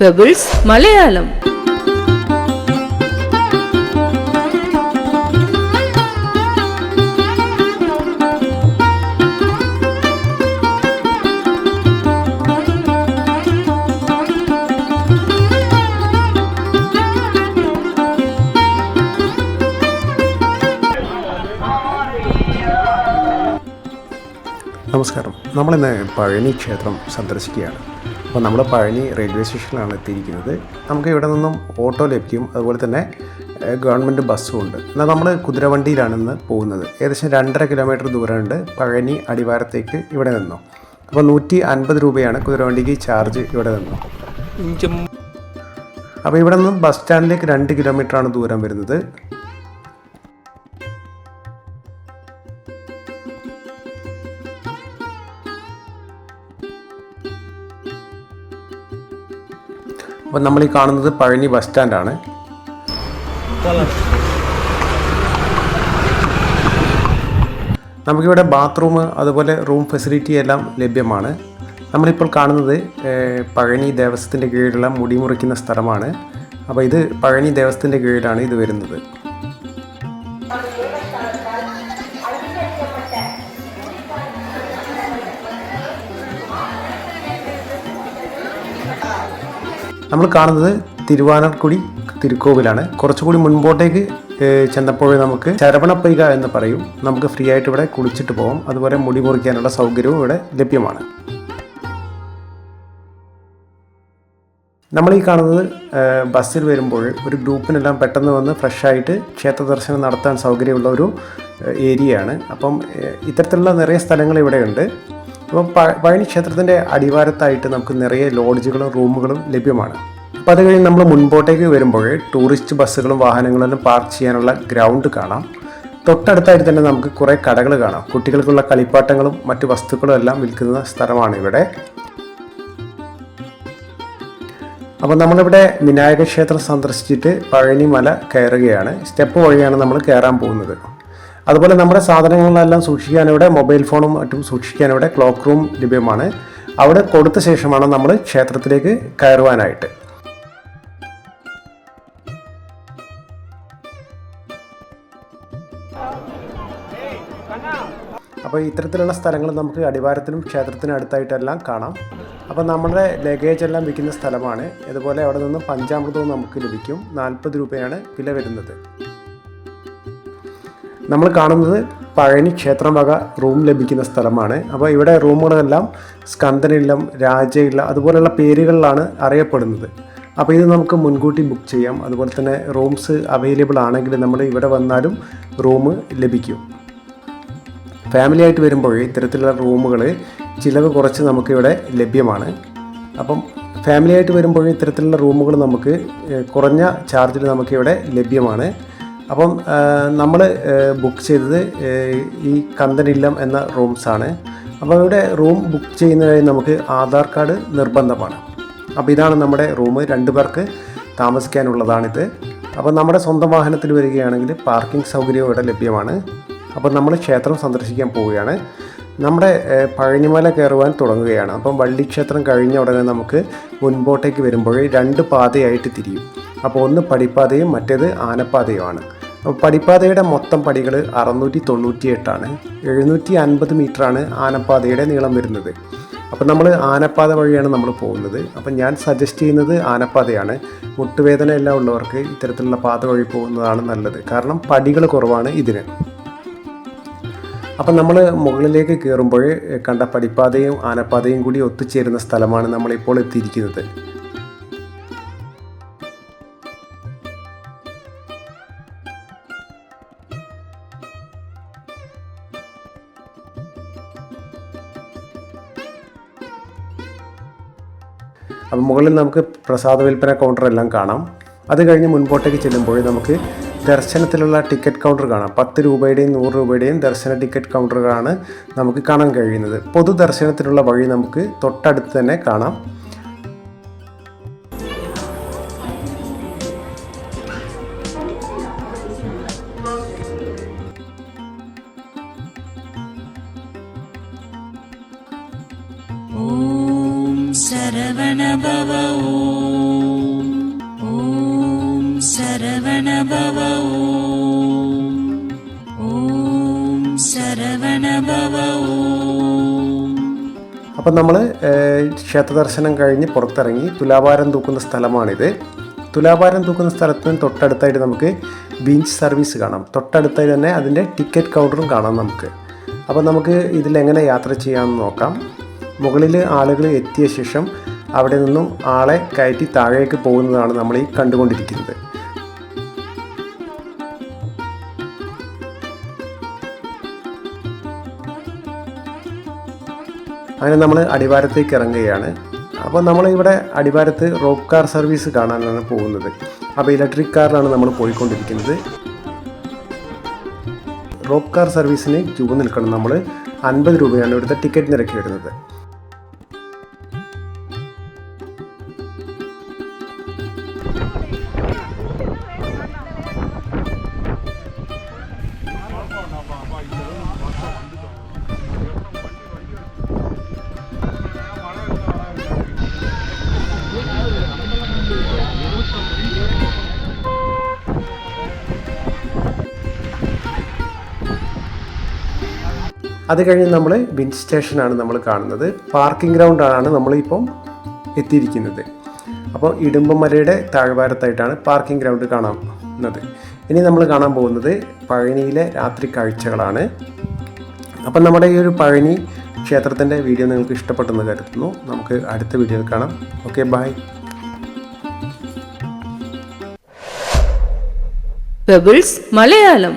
Pebbles Malayalam നമസ്കാരം. നമ്മളിന്ന് പഴനി ക്ഷേത്രം സന്ദർശിക്കുകയാണ്. അപ്പോൾ നമ്മൾ പഴനി റെയിൽവേ സ്റ്റേഷനിലാണ് എത്തിയിരിക്കുന്നത്. നമുക്ക് ഇവിടെ നിന്നും ഓട്ടോ ലഭിക്കും. അതുപോലെ തന്നെ ഗവൺമെന്റ് ബസ്സും ഉണ്ട്. എന്നാൽ നമ്മൾ കുതിരവണ്ടിയിലാണിന്ന് പോകുന്നത്. ഏകദേശം രണ്ടര കിലോമീറ്റർ ദൂരമുണ്ട്. പഴനി അടിവാരത്തേക്ക് ഇവിടെ നിന്നു? അപ്പോൾ നൂറ്റി അൻപത് രൂപയാണ് കുതിരവണ്ടിക്ക് ചാർജ് ഇവിടെ നിന്നു? അപ്പോൾ ഇവിടെ നിന്നും ബസ് സ്റ്റാൻഡിലേക്ക് രണ്ട് കിലോമീറ്ററാണ് ദൂരം വരുന്നത്. അപ്പോൾ നമ്മൾ ഈ കാണുന്നത് പഴനി ബസ് സ്റ്റാൻഡാണ്. നമുക്കിവിടെ ബാത്റൂം അതുപോലെ റൂം ഫെസിലിറ്റി എല്ലാം ലഭ്യമാണ്. നമ്മളിപ്പോൾ കാണുന്നത് പഴനി ദേവസ്വത്തിന്റെ കീഴിലുള്ള മുടി മുറിക്കുന്ന സ്ഥലമാണ്. അപ്പോൾ ഇത് പഴനി ദേവസ്വത്തിന്റെ കീഴിലാണ് ഇത് വരുന്നത്. നമ്മൾ കാണുന്നത് തിരുവാനർക്കുടി തിരുക്കോവിലാണ്. കുറച്ചുകൂടി മുൻപോട്ടേക്ക് ചെന്നപ്പോഴേ നമുക്ക് ചരവണപ്പൈക എന്ന് പറയും. നമുക്ക് ഫ്രീ ആയിട്ട് ഇവിടെ കുളിച്ചിട്ട് പോകാം അതുപോലെ മുടി മുറിക്കാനുള്ള സൗകര്യവും ഇവിടെ ലഭ്യമാണ്. നമ്മൾ ഈ കാണുന്നത് ബസ്സിൽ വരുമ്പോൾ ഒരു ഗ്രൂപ്പിനെല്ലാം പെട്ടെന്ന് വന്ന് ഫ്രഷായിട്ട് ക്ഷേത്ര ദർശനം നടത്താൻ സൗകര്യമുള്ള ഒരു ഏരിയയാണ്. അപ്പം ഇത്തരത്തിലുള്ള നിറയെ സ്ഥലങ്ങൾ ഇവിടെയുണ്ട്. അപ്പം പഴനി ക്ഷേത്രത്തിന്റെ അടിവാരത്തായിട്ട് നമുക്ക് നിറയെ ലോഡ്ജുകളും റൂമുകളും ലഭ്യമാണ്. അപ്പോൾ അത് കഴിഞ്ഞ് നമ്മൾ മുൻപോട്ടേക്ക് വരുമ്പോൾ ടൂറിസ്റ്റ് ബസ്സുകളും വാഹനങ്ങളെല്ലാം പാർക്ക് ചെയ്യാനുള്ള ഗ്രൗണ്ട് കാണാം. തൊട്ടടുത്തായിട്ട് തന്നെ നമുക്ക് കുറേ കടകൾ കാണാം. കുട്ടികൾക്കുള്ള കളിപ്പാട്ടങ്ങളും മറ്റു വസ്തുക്കളും എല്ലാം വിൽക്കുന്ന സ്ഥലമാണ് ഇവിടെ. അപ്പോൾ നമ്മളിവിടെ വിനായക ക്ഷേത്രം സന്ദർശിച്ചിട്ട് പഴനി മല കയറുകയാണ്. സ്റ്റെപ്പ് വഴിയാണ് നമ്മൾ കയറാൻ പോകുന്നത്. അതുപോലെ നമ്മുടെ സാധനങ്ങളെല്ലാം സൂക്ഷിക്കാൻ ഇവിടെ മൊബൈൽ ഫോണും മറ്റും സൂക്ഷിക്കാൻ ഇവിടെ ക്ലോക്ക് റൂം ലഭ്യമാണ്. അവിടെ കൊടുത്ത ശേഷമാണ് നമ്മൾ ക്ഷേത്രത്തിലേക്ക് കയറുവാനായിട്ട്. അപ്പോൾ ഇത്തരത്തിലുള്ള സ്ഥലങ്ങൾ നമുക്ക് അടിവാരത്തിനും ക്ഷേത്രത്തിനും അടുത്തായിട്ടെല്ലാം കാണാം. അപ്പോൾ നമ്മുടെ ലഗേജ് എല്ലാം വിൽക്കുന്ന സ്ഥലമാണ്. ഇതുപോലെ അവിടെ നിന്ന് പഞ്ചാമൃതവും നമുക്ക് ലഭിക്കും. നാൽപ്പത് രൂപയാണ് വില വരുന്നത്. നമ്മൾ കാണുന്നത് പഴനി ക്ഷേത്രം വക റൂം ലഭിക്കുന്ന സ്ഥലമാണ്. അപ്പോൾ ഇവിടെ റൂമുകളെല്ലാം സ്കന്ദനില്ലം രാജയില്ല അതുപോലെയുള്ള പേരുകളിലാണ് അറിയപ്പെടുന്നത്. അപ്പോൾ ഇത് നമുക്ക് മുൻകൂട്ടി ബുക്ക് ചെയ്യാം. അതുപോലെ തന്നെ റൂംസ് അവൈലബിൾ ആണെങ്കിൽ നമ്മൾ ഇവിടെ വന്നാലും റൂം ലഭിക്കും. ഫാമിലി ആയിട്ട് വരുമ്പോൾ ഇത്തരത്തിലുള്ള റൂമുകൾ ചിലവ് കുറച്ച് നമുക്കിവിടെ ലഭ്യമാണ്. അപ്പം ഫാമിലി ആയിട്ട് വരുമ്പോൾ ഇത്തരത്തിലുള്ള റൂമുകൾ നമുക്ക് കുറഞ്ഞ ചാർജിൽ നമുക്കിവിടെ ലഭ്യമാണ്. അപ്പം നമ്മൾ ബുക്ക് ചെയ്തത് ഈ കന്തനില്ലം എന്ന റൂംസാണ്. അപ്പോൾ ഇവിടെ റൂം ബുക്ക് ചെയ്യുന്നതിനായി നമുക്ക് ആധാർ കാർഡ് നിർബന്ധമാണ്. അപ്പോൾ ഇതാണ് നമ്മുടെ റൂം. രണ്ട് പേർക്ക് താമസിക്കാനുള്ളതാണിത്. അപ്പോൾ നമ്മുടെ സ്വന്തം വാഹനത്തിൽ വരികയാണെങ്കിൽ പാർക്കിംഗ് സൗകര്യവും ഇവിടെ ലഭ്യമാണ്. അപ്പോൾ നമ്മൾ ക്ഷേത്രം സന്ദർശിക്കാൻ പോവുകയാണ്. നമ്മുടെ പഴനിമല കയറുവാൻ തുടങ്ങുകയാണ്. അപ്പം വള്ളിക്ഷേത്രം കഴിഞ്ഞ ഉടനെ നമുക്ക് മുൻപോട്ടേക്ക് വരുമ്പോൾ രണ്ട് പാതയായിട്ട് തിരിയും. അപ്പോൾ ഒന്ന് പടിപ്പാതയും മറ്റേത് ആനപ്പാതയുമാണ്. പടിപ്പാതയുടെ മൊത്തം പടികൾ അറുന്നൂറ്റി തൊണ്ണൂറ്റി എട്ടാണ് എഴുന്നൂറ്റി അൻപത് മീറ്ററാണ് ആനപ്പാതയുടെ നീളം വരുന്നത്. അപ്പം നമ്മൾ ആനപ്പാത വഴിയാണ് നമ്മൾ പോകുന്നത്. അപ്പം ഞാൻ സജസ്റ്റ് ചെയ്യുന്നത് ആനപ്പാതയാണ്. മുട്ടുവേദന എല്ലാം ഉള്ളവർക്ക് ഇത്തരത്തിലുള്ള പാത വഴി പോകുന്നതാണ് നല്ലത്. കാരണം പടികൾ കുറവാണ് ഇതിന്. അപ്പം നമ്മൾ മുകളിലേക്ക് കയറുമ്പോൾ കണ്ട പടിപ്പാതയും ആനപ്പാതയും കൂടി ഒത്തുചേരുന്ന സ്ഥലമാണ് നമ്മളിപ്പോൾ എത്തിയിരിക്കുന്നത്. അപ്പം മുകളിൽ നമുക്ക് പ്രസാദ വിൽപ്പന കൗണ്ടർ എല്ലാം കാണാം. അത് കഴിഞ്ഞ് മുൻപോട്ടേക്ക് ചെല്ലുമ്പോൾ നമുക്ക് ദർശനത്തിലുള്ള ടിക്കറ്റ് കൗണ്ടർ കാണാം. പത്ത് രൂപയുടെയും നൂറ് രൂപയുടെയും ദർശന ടിക്കറ്റ് കൗണ്ടറുകളാണ് നമുക്ക് കാണാൻ കഴിയുന്നത്. പൊതു ദർശനത്തിനുള്ള വഴി നമുക്ക് തൊട്ടടുത്ത് തന്നെ കാണാം. ഓം ഓം ഓം അപ്പം നമ്മൾ ക്ഷേത്രദർശനം കഴിഞ്ഞ് പുറത്തിറങ്ങി തുലാഭാരം തൂക്കുന്ന സ്ഥലമാണിത്. തുലാഭാരം തൂക്കുന്ന സ്ഥലത്തിന് തൊട്ടടുത്തായിട്ട് നമുക്ക് ബീച്ച് സർവീസ് കാണാം. തൊട്ടടുത്തായി തന്നെ അതിന്റെ ടിക്കറ്റ് കൗണ്ടറും കാണാം നമുക്ക്. അപ്പോൾ നമുക്ക് ഇതിലെങ്ങനെ യാത്ര ചെയ്യാമെന്ന് നോക്കാം. മുകളിൽ ആളുകൾ എത്തിയ ശേഷം അവിടെ നിന്നും ആളെ കയറ്റി താഴേക്ക് പോകുന്നതാണ് നമ്മൾ ഈ കണ്ടുകൊണ്ടിരിക്കുന്നത്. അങ്ങനെ നമ്മൾ അടിവാരത്തേക്ക് ഇറങ്ങുകയാണ്. അപ്പോൾ നമ്മൾ ഇവിടെ അടിവാരത്ത് റോപ്പ് കാർ സർവീസ് കാണാനാണ് പോകുന്നത്. അപ്പോൾ ഇലക്ട്രിക് കാറിലാണ് നമ്മൾ പോയിക്കൊണ്ടിരിക്കുന്നത്. റോപ്പ് കാർ സർവീസിന് ക്യൂ നിൽക്കണം. നമ്മൾ അൻപത് രൂപയാണ് ഇവിടുത്തെ ടിക്കറ്റ് നിരക്ക് വരുന്നത്. അത് കഴിഞ്ഞ് നമ്മൾ ബിൻ സ്റ്റേഷനാണ് നമ്മൾ കാണുന്നത്. പാർക്കിംഗ് ഗ്രൗണ്ടാണ് നമ്മളിപ്പം എത്തിയിരിക്കുന്നത്. അപ്പോൾ ഇടുമ്പമലയുടെ താഴ്വാരത്തായിട്ടാണ് പാർക്കിംഗ് ഗ്രൗണ്ട് കാണുന്നത്. ഇനി നമ്മൾ കാണാൻ പോകുന്നത് പഴനിയിലെ രാത്രി കാഴ്ചകളാണ്. അപ്പം നമ്മുടെ ഈ ഒരു പഴനി ക്ഷേത്രത്തിന്റെ വീഡിയോ നിങ്ങൾക്ക് ഇഷ്ടപ്പെട്ടെന്ന് കരുതുന്നു. നമുക്ക് അടുത്ത വീഡിയോയിൽ കാണാം. Okay bye Malayalam